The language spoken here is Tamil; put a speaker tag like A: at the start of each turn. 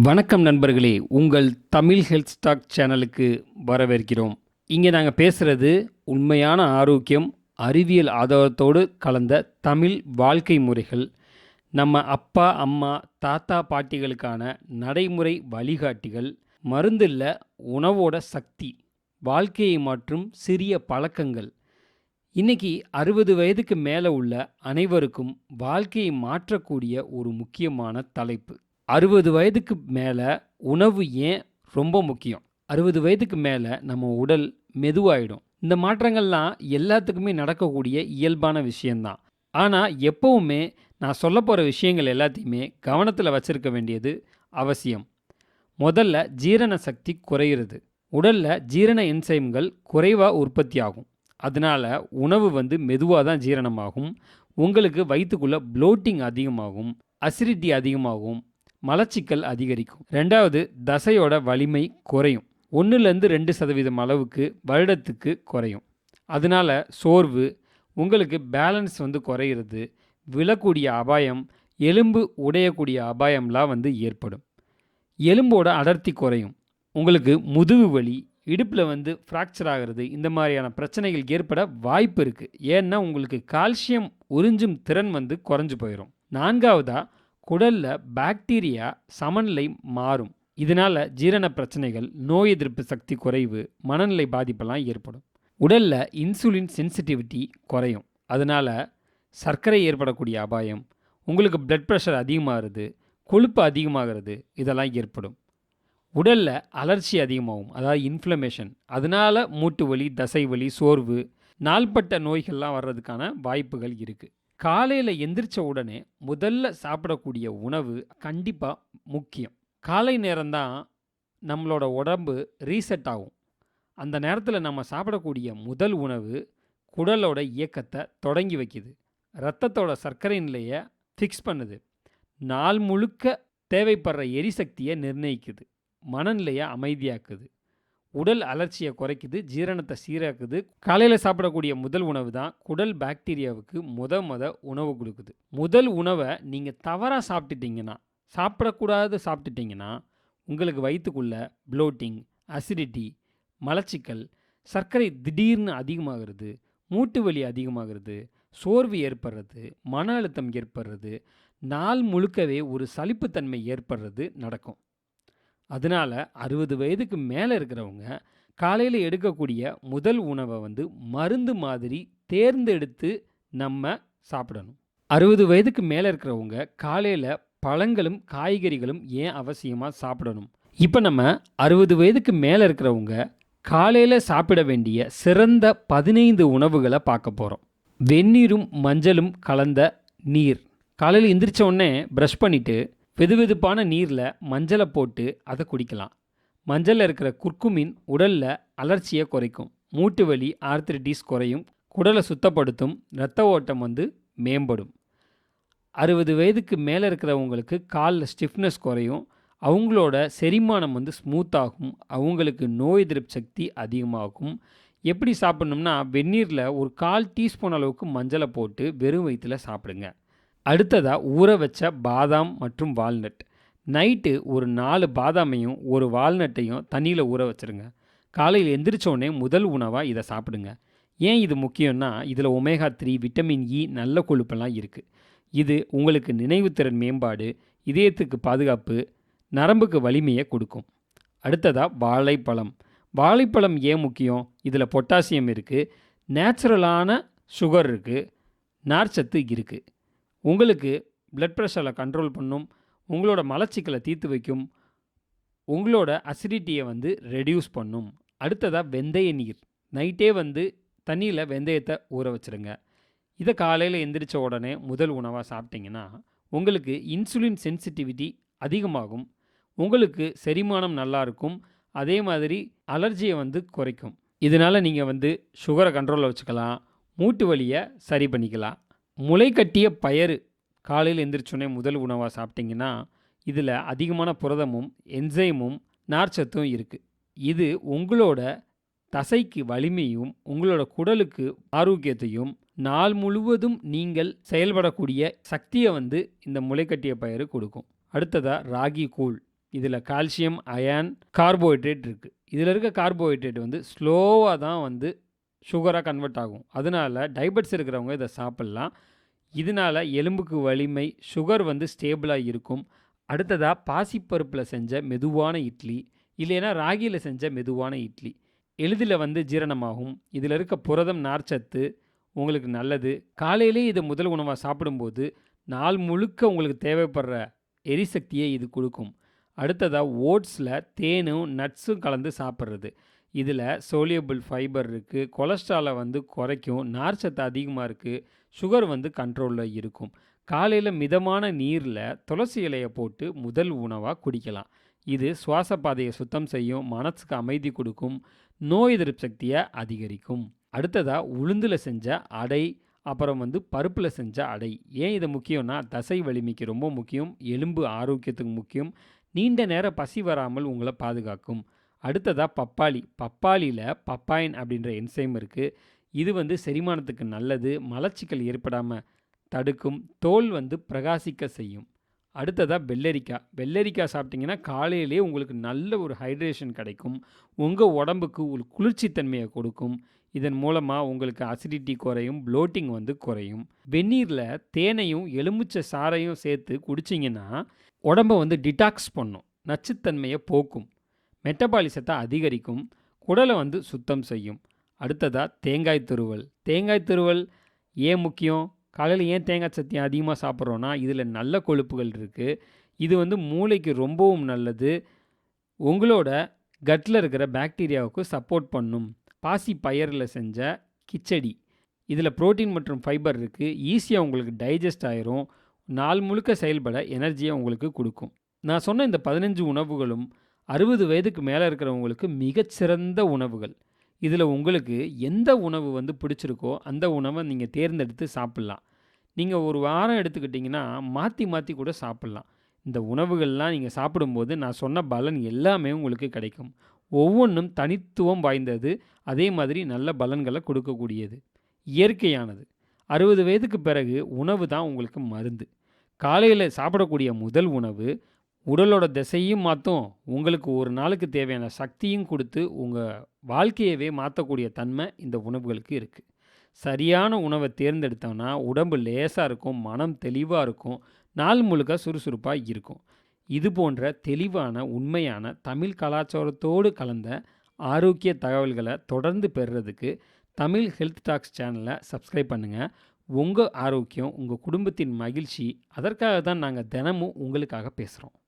A: வணக்கம் நண்பர்களே உங்கள் தமிழ் ஹெல்த் ஸ்டாக் சேனலுக்கு வரவேற்கிறோம். இங்கே நாங்கள் பேசுகிறது உண்மையான ஆரோக்கியம் அறிவியல் ஆதாரத்தோடு கலந்த தமிழ் வாழ்க்கை முறைகள். நம்ம அப்பா அம்மா தாத்தா பாட்டிகளுக்கான நடைமுறை வழிகாட்டிகள் மருந்தில்ல உணவோட சக்தி வாழ்க்கையை மாற்றும் சிறிய பழக்கங்கள். இன்னைக்கு அறுபது வயதுக்கு மேலே உள்ள அனைவருக்கும் வாழ்க்கையை மாற்றக்கூடிய ஒரு முக்கியமான தலைப்பு. அறுபது வயதுக்கு மேலே உணவு ஏன் ரொம்ப முக்கியம்? அறுபது வயதுக்கு மேலே நம்ம உடல் மெதுவாயிடும். இந்த மாற்றங்கள்லாம் எல்லாத்துக்குமே நடக்கக்கூடிய இயல்பான விஷயந்தான் ஆனால் எப்பவுமே நான் சொல்ல போகிற விஷயங்கள் எல்லாத்தையுமே கவனத்தில் வச்சுருக்க வேண்டியது அவசியம். முதல்ல ஜீரண சக்தி குறையிறது. உடலில் ஜீரண என்சைம்கள் குறைவாக உற்பத்தி ஆகும். அதனால் உணவு வந்து மெதுவாக தான் ஜீரணமாகும். உங்களுக்கு வயிற்றுக்குள்ளே ப்ளோட்டிங் அதிகமாகும். அசிடிட்டி அதிகமாகும். மலச்சிக்கல் அதிகரிக்கும். ரெண்டாவது தசையோட வலிமை குறையும். ஒன்றுலேருந்து ரெண்டு சதவீதம் அளவுக்கு வருடத்துக்கு குறையும். அதனால சோர்வு உங்களுக்கு பேலன்ஸ் வந்து குறையிறது விழக்கூடிய அபாயம் எலும்பு உடையக்கூடிய அபாயம்லாம் வந்து ஏற்படும். எலும்போட அடர்த்தி குறையும். உங்களுக்கு முதுகு வலி இடுப்பில் வந்து ஃப்ராக்சர் ஆகிறது இந்த மாதிரியான பிரச்சனைகள் ஏற்பட வாய்ப்பு இருக்குது ஏன்னா உங்களுக்கு கால்சியம் உறிஞ்சும் திறன் வந்து குறைஞ்சு போயிடும் நான்காவதாக குடலில் பாக்டீரியா சமநிலை மாறும். இதனால் ஜீரண பிரச்சனைகள் நோய் எதிர்ப்பு சக்தி குறைவு மனநிலை பாதிப்பெல்லாம் ஏற்படும். உடலில் இன்சுலின் சென்சிட்டிவிட்டி குறையும். அதனால் சர்க்கரை ஏற்படக்கூடிய அபாயம் உங்களுக்கு பிளட் ப்ரெஷர் அதிகமாகிறது கொழுப்பு அதிகமாகிறது இதெல்லாம் ஏற்படும். உடலில் அலர்ச்சி அதிகமாகும் அதாவது இன்ஃப்ளமேஷன் அதனால் மூட்டு வலி தசை வலி சோர்வு நாள்பட்ட நோய்கள்லாம் வர்றதுக்கான வாய்ப்புகள் இருக்குது காலையில் எந்திரிச்ச உடனே முதல்ல சாப்பிடக்கூடிய உணவு கண்டிப்பாக முக்கியம். காலை நேரம்தான் நம்மளோட உடம்பு ரீசெட் ஆகும். அந்த நேரத்தில் நம்ம சாப்பிடக்கூடிய முதல் உணவு குடலோட இயக்கத்தை தொடங்கி வைக்குது. ரத்தத்தோட சர்க்கரை நிலையை ஃபிக்ஸ் பண்ணுது. நாள் முழுக்க தேவைப்படுற எரிசக்தியை நிர்ணயிக்குது. மனநிலையை அமைதியாக்குது. உடல் அலர்ச்சியை குறைக்குது ஜீரணத்தை சீராக்குது. காலையில் சாப்பிடக்கூடிய முதல் உணவு தான் குடல் பாக்டீரியாவுக்கு முத முத உணவு கொடுக்குது. முதல் உணவை நீங்கள் தவறாக சாப்பிட்டுட்டீங்கன்னா சாப்பிடக்கூடாது சாப்பிட்டுட்டீங்கன்னா உங்களுக்கு வயிற்றுக்குள்ள ப்ளோட்டிங் அசிடிட்டி மலச்சிக்கல் சர்க்கரை திடீர்னு அதிகமாகிறது மூட்டு வலி அதிகமாகிறது சோர்வு ஏற்படுறது மன அழுத்தம் ஏற்படுறது நாள் முழுக்கவே ஒரு சலிப்புத்தன்மை ஏற்படுறது நடக்கும். அதனால் அறுபது வயதுக்கு மேலே இருக்கிறவங்க காலையில் எடுக்கக்கூடிய முதல் உணவை வந்து மருந்து மாதிரி தேர்ந்தெடுத்து நம்ம சாப்பிடணும். அறுபது வயதுக்கு மேலே இருக்கிறவங்க காலையில் பழங்களும் காய்கறிகளும் ஏன் அவசியமாக சாப்பிடணும்? இப்போ நம்ம அறுபது வயதுக்கு மேலே இருக்கிறவங்க காலையில் சாப்பிட வேண்டிய சிறந்த பதினைந்து உணவுகளை பார்க்க போகிறோம் வெந்நீரும் மஞ்சளும் கலந்த நீர். காலையில் எந்திரிச்ச உடனே ப்ரஷ் பண்ணிவிட்டு வெதுவெதுப்பான நீரில் மஞ்சளை போட்டு அதை குடிக்கலாம். மஞ்சளில் இருக்கிற குர்குமின் உடலில் அலர்ச்சியை குறைக்கும். மூட்டு வலி ஆர்த்திரிட்டிஸ் குறையும். குடலை சுத்தப்படுத்தும். இரத்த ஓட்டம் வந்து மேம்படும். அறுபது வயதுக்கு மேலே இருக்கிறவங்களுக்கு காலில் ஸ்டிஃப்னஸ் குறையும். அவங்களோட செரிமானம் வந்து ஸ்மூத்தாகும் அவங்களுக்கு நோய் எதிர்ப்பு சக்தி அதிகமாகும். எப்படி சாப்பிட்ணும்னா வெந்நீரில் ஒரு கால் டீஸ்பூன் அளவுக்கு மஞ்சளை போட்டு வெறும் வயிற்றில் சாப்பிடுங்க. அடுத்ததாக ஊற வச்ச பாதாம் மற்றும் வால்நட். நைட்டு ஒரு நாலு பாதாமையும் ஒரு வால்நட்டையும் தண்ணியில் ஊற வச்சுருங்க. காலையில் எந்திரிச்சோடனே முதல் உணவாக இதை சாப்பிடுங்க. ஏன் இது முக்கியம்னா இதில் ஒமேகா த்ரீ விட்டமின் இ நல்ல கொழுப்பெல்லாம் இருக்குது இது உங்களுக்கு நினைவுத்திறன் மேம்பாடு இதயத்துக்கு பாதுகாப்பு நரம்புக்கு வலிமையை கொடுக்கும். அடுத்ததாக வாழைப்பழம். வாழைப்பழம் ஏன் முக்கியம்? இதில் பொட்டாசியம் இருக்குது நேச்சுரலான சுகர் இருக்குது நார்ச்சத்து இருக்குது உங்களுக்கு பிளட் ப்ரெஷரை கண்ட்ரோல் பண்ணும் உங்களோட மலச்சிக்கலை தீர்த்து வைக்கும் உங்களோட அசிடிட்டியை வந்து ரெடியூஸ் பண்ணும். அடுத்ததாக வெந்தய நீர். நைட்டே வந்து தண்ணியில் வெந்தயத்தை ஊற வச்சுருங்க. இதை காலையில் எந்திரிச்ச உடனே முதல் உணவாக சாப்பிட்டிங்கன்னா உங்களுக்கு இன்சுலின் சென்சிட்டிவிட்டி அதிகமாகும். உங்களுக்கு செரிமானம் நல்லா இருக்கும். அதே மாதிரி அலர்ஜியை வந்து குறைக்கும். இதனால் நீங்கள் வந்து சுகரை கண்ட்ரோலில் வச்சுக்கலாம். மூட்டு வலியை சரி பண்ணிக்கலாம். முளை கட்டிய பயறு. காலையில் எந்திரிச்சோடனே முதல் உணவாக சாப்பிட்டிங்கன்னா இதில் அதிகமான புரதமும் என்சைமும் நார்ச்சத்தும் இருக்குது இது உங்களோட தசைக்கு வலிமையும் உங்களோட குடலுக்கு ஆரோக்கியத்தையும் நாள் முழுவதும் நீங்கள் செயல்படக்கூடிய சக்தியை வந்து இந்த முளைக்கட்டிய பயிறு கொடுக்கும். அடுத்ததாக ராகி கூழ். இதில் கால்சியம் அயன் கார்போஹைட்ரேட் இருக்குது இதில் இருக்க கார்போஹைட்ரேட் வந்து ஸ்லோவாக தான் வந்து சுகராக கன்வெர்ட் ஆகும். அதனால் டயபெட்ஸ் இருக்கிறவங்க இதை சாப்பிட்லாம். இதனால எலும்புக்கு வலிமை சுகர் வந்து ஸ்டேபிளாக இருக்கும். அடுத்ததாக பாசிப்பருப்பில் செஞ்ச மெதுவான இட்லி இல்லைன்னா ராகியில் செஞ்ச மெதுவான இட்லி. எளிதில் வந்து ஜீரணமாகும். இதில் இருக்க புரதம் நார்ச்சத்து உங்களுக்கு நல்லது. காலையிலே இதை முதல் உணவாக சாப்பிடும்போது நாள் முழுக்க உங்களுக்கு தேவைப்படுற எரிசக்தியை இது கொடுக்கும். அடுத்ததாக ஓட்ஸில் தேனும் நட்ஸும் கலந்து சாப்பிட்றது. இதில் சோலியபிள் ஃபைபர் இருக்குது கொலஸ்ட்ராலை வந்து குறைக்கும் நார்ச்சத்து அதிகமாக இருக்குது சுகர் வந்து கண்ட்ரோலில் இருக்கும். காலையில் மிதமான நீரில் துளசி இலையை போட்டு முதல் உணவாக குடிக்கலாம். இது சுவாச பாதையை சுத்தம் செய்யும் மனசுக்கு அமைதி கொடுக்கும் நோய் எதிர்ப்பு சக்தியை அதிகரிக்கும். அடுத்ததாக உளுந்தில் செஞ்ச அடை அப்புறம் வந்து பருப்பில் செஞ்ச அடை. ஏன் இது முக்கியம்னா தசை வலிமைக்கு ரொம்ப முக்கியம் எலும்பு ஆரோக்கியத்துக்கு முக்கியம் நீண்ட நேரம் பசி வராமல் உங்களை பாதுகாக்கும். அடுத்ததாக பப்பாளி. பப்பாளியில் பப்பாயின் அப்படின்ற என்சைம் இருக்குது இது வந்து செரிமானத்துக்கு நல்லது. மலச்சிக்கல் ஏற்படாமல் தடுக்கும். தோல் வந்து பிரகாசிக்க செய்யும். அடுத்ததாக வெள்ளரிக்காய் வெள்ளரிக்காய் சாப்பிட்டிங்கன்னா காலையிலே உங்களுக்கு நல்ல ஒரு ஹைட்ரேஷன் கிடைக்கும். உங்கள் உடம்புக்கு ஒரு குளிர்ச்சித்தன்மையை கொடுக்கும். இதன் மூலமாக உங்களுக்கு அசிடிட்டி குறையும் ப்ளோட்டிங் வந்து குறையும். வெந்நீரில் தேனையும் எலுமிச்சை சாறையும் சேர்த்து குடிச்சிங்கன்னா உடம்பை வந்து டிடாக்ஸ் பண்ணும். நச்சுத்தன்மையை போக்கும். மெட்டபாலிசத்தை அதிகரிக்கும் குடலை வந்து சுத்தம் செய்யும். அடுத்ததாக தேங்காய் துருவல். தேங்காய் துருவல் ஏன் முக்கியம்? காலையில் ஏன் தேங்காய் சத்தியம் அதிகமாக சாப்பிட்றோன்னா இதில் நல்ல கொழுப்புகள் இருக்குது இது வந்து மூளைக்கு ரொம்பவும் நல்லது. உங்களோட கட்டில் இருக்கிற பாக்டீரியாவுக்கு சப்போர்ட் பண்ணும். பாசி பயிரில் செஞ்ச கிச்சடி. இதில் புரோட்டீன் மற்றும் ஃபைபர் இருக்குது ஈஸியாக உங்களுக்கு டைஜஸ்ட் ஆயிரும். நாள் முழுக்க செயல்பட எனர்ஜியை உங்களுக்கு கொடுக்கும். நான் சொன்ன இந்த பதினஞ்சு உணவுகளும் அறுபது வயதுக்கு மேலே இருக்கிறவங்களுக்கு மிகச்சிறந்த உணவுகள். இதில் உங்களுக்கு எந்த உணவு வந்து பிடிச்சிருக்கோ அந்த உணவை நீங்கள் தேர்ந்தெடுத்து சாப்பிட்லாம். நீங்கள் ஒரு வாரம் எடுத்துக்கிட்டிங்கன்னா மாற்றி மாற்றி கூட சாப்பிட்லாம். இந்த உணவுகள்லாம் நீங்கள் சாப்பிடும்போது நான் சொன்ன பலன் எல்லாமே உங்களுக்கு கிடைக்கும். ஒவ்வொன்றும் தனித்துவம் வாய்ந்தது. அதே மாதிரி நல்ல பலன்களை கொடுக்கக்கூடியது. இயற்கையானது. அறுபது வயதுக்கு பிறகு உணவு தான் உங்களுக்கு மருந்து. காலையில் சாப்பிடக்கூடிய முதல் உணவு உடலோட திசையும் மாற்றும் உங்களுக்கு ஒரு நாளுக்கு தேவையான சக்தியும் கொடுத்து உங்கள் வாழ்க்கையவே மாற்றக்கூடிய தன்மை இந்த உணவுகளுக்கு இருக்குது சரியான உணவை தேர்ந்தெடுத்தோம்னா உடம்பு லேசாக இருக்கும் மனம் தெளிவாக இருக்கும் நாள் முழுக்க சுறுசுறுப்பாக இருக்கும். இது போன்ற தெளிவான உண்மையான தமிழ் கலாச்சாரத்தோடு கலந்த ஆரோக்கிய தகவல்களை தொடர்ந்து பெறுறதுக்கு தமிழ் ஹெல்த் டாக்ஸ் சேனலை சப்ஸ்கிரைப் பண்ணுங்கள் உங்கள் ஆரோக்கியம் உங்கள் குடும்பத்தின் மகிழ்ச்சி அதற்காக தான் நாங்கள் தினமும் உங்களுக்காக பேசுகிறோம்